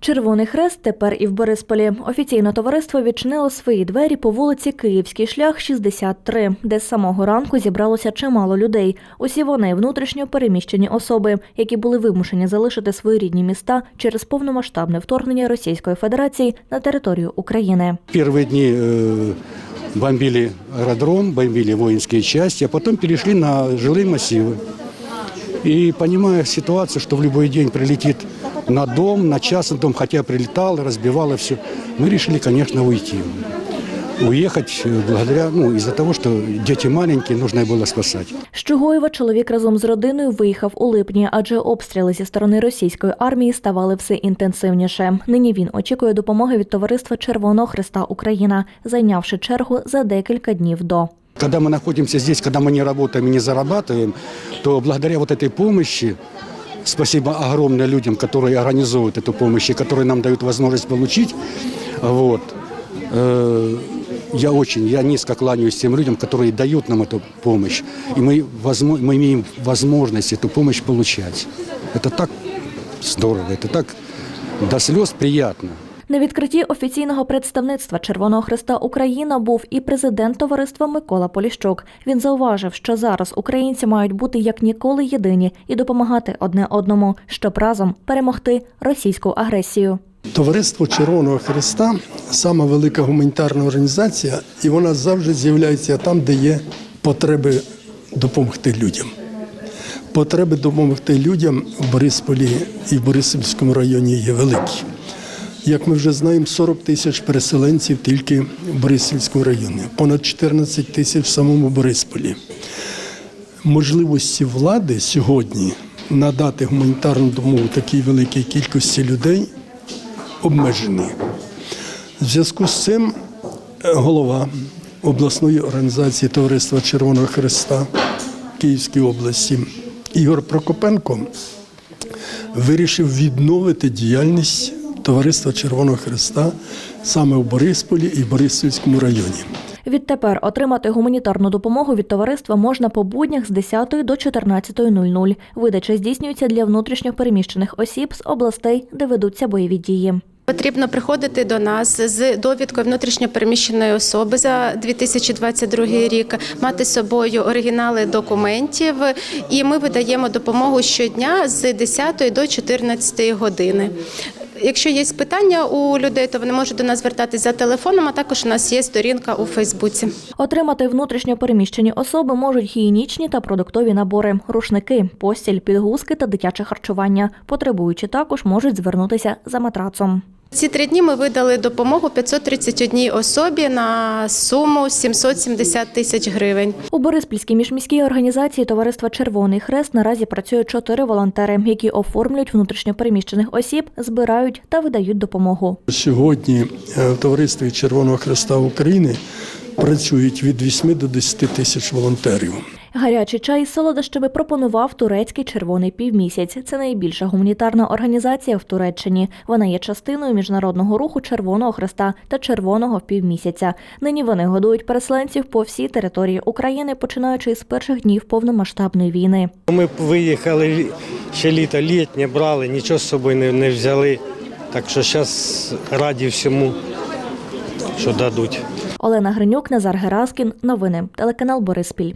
Червоний хрест тепер і в Борисполі. Офіційно товариство відчинило свої двері по вулиці Київський шлях 63, де з самого ранку зібралося чимало людей. Усі вони внутрішньо переміщені особи, які були вимушені залишити свої рідні міста через повномасштабне вторгнення Російської Федерації на територію України. Первые дни э, бомбили аэродром, бомбили воинские части, а потом перешли на жилые массивы. И понимая ситуацию, что в любой день прилетит на дом, на частный дом, хотя прилетало, разбивало все, мы решили, конечно, уйти. Уехать э, благодаря, ну, из-за того, что дети маленькие, нужно было спасать. З Чугоєва чоловік разом з родиною виїхав у липні, адже обстріли зі сторони російської армії ставали все інтенсивніше. Нині він очікує допомоги від товариства Червоного Христа Україна, зайнявши чергу за декілька днів до. Когда мы находимся здесь, когда мы не работаем и не зарабатываем, то благодаря вот этой помощи, спасибо огромное людям, которые организуют эту помощь и которые нам дают возможность получить, вот, э, я очень, я низко кланяюсь тем людям, которые дают нам эту помощь. И мы, возмо- мы имеем возможность эту помощь получать. Это так здорово, это так до слез приятно. На відкритті офіційного представництва Червоного Христа Україна був і президент товариства Микола Поліщук. Він зауважив, що зараз українці мають бути як ніколи єдині і допомагати одне одному, щоб разом перемогти російську агресію. Товариство Червоного Христа сама велика гуманітарна організація, і вона завжди з'являється там, де є потреби допомогти людям. Потреби допомогти людям в Борисполі і в Борисівському районі є великі. Як ми вже знаємо, 40 тисяч переселенців тільки в Борисівському районі, понад 14 тисяч в самому Борисполі. Можливості влади сьогодні надати гуманітарну допомогу такій великій кількості людей обмежені. В зв'язку з цим е, голова обласної організації Товариства Червоного Христа Київської області Ігор Прокопенко вирішив відновити діяльність Товариства Червоного Христа саме в Борисполі і Борисівському районі. Відтепер отримати гуманітарну допомогу від товариства можна по буднях з 10 до 14.00. Видача здійснюється для внутрішньо переміщених осіб з областей, де ведуться бойові дії. Потрібно приходити до нас з довідкою внутрішньопереміщеної особи за 2022 рік, мати з собою оригінали документів, і ми видаємо допомогу щодня з 10 до 14 години. Якщо є питання у людей, то вони можуть до нас звертатись за телефоном. А також у нас є сторінка у Фейсбуці. Отримати внутрішньо переміщені особи можуть гігієнічні та продуктові набори, рушники, постіль, підгузки та дитяче харчування. Потребуючі також можуть звернутися за матрацом. Ці три дні ми видали допомогу 531 особі на суму 770 тисяч гривень. У Бориспільській міжміській організації Товариства Червоний Хрест наразі працює чотири волонтери, які оформлюють внутрішньо переміщених осіб, збирають та видають допомогу. Сьогодні е, в Товаристві Червоного Христа України працюють від 8 до 10 тисяч волонтерів. Гарячий чай з солодощами пропонував турецький червоний півмісяць. Це найбільша гуманітарна організація в Туреччині. Вона є частиною міжнародного руху Червоного Хреста та Червоного півмісяця. Нині вони годують переселенців по всій території України, починаючи з перших днів повномасштабної війни. Ми виїхали ще літо літнє брали, нічого з собою не, не взяли. Так що зараз раді всьому, що дадуть. Олена Гринюк, Назар Гераскін. Новини. Телеканал Бориспіль.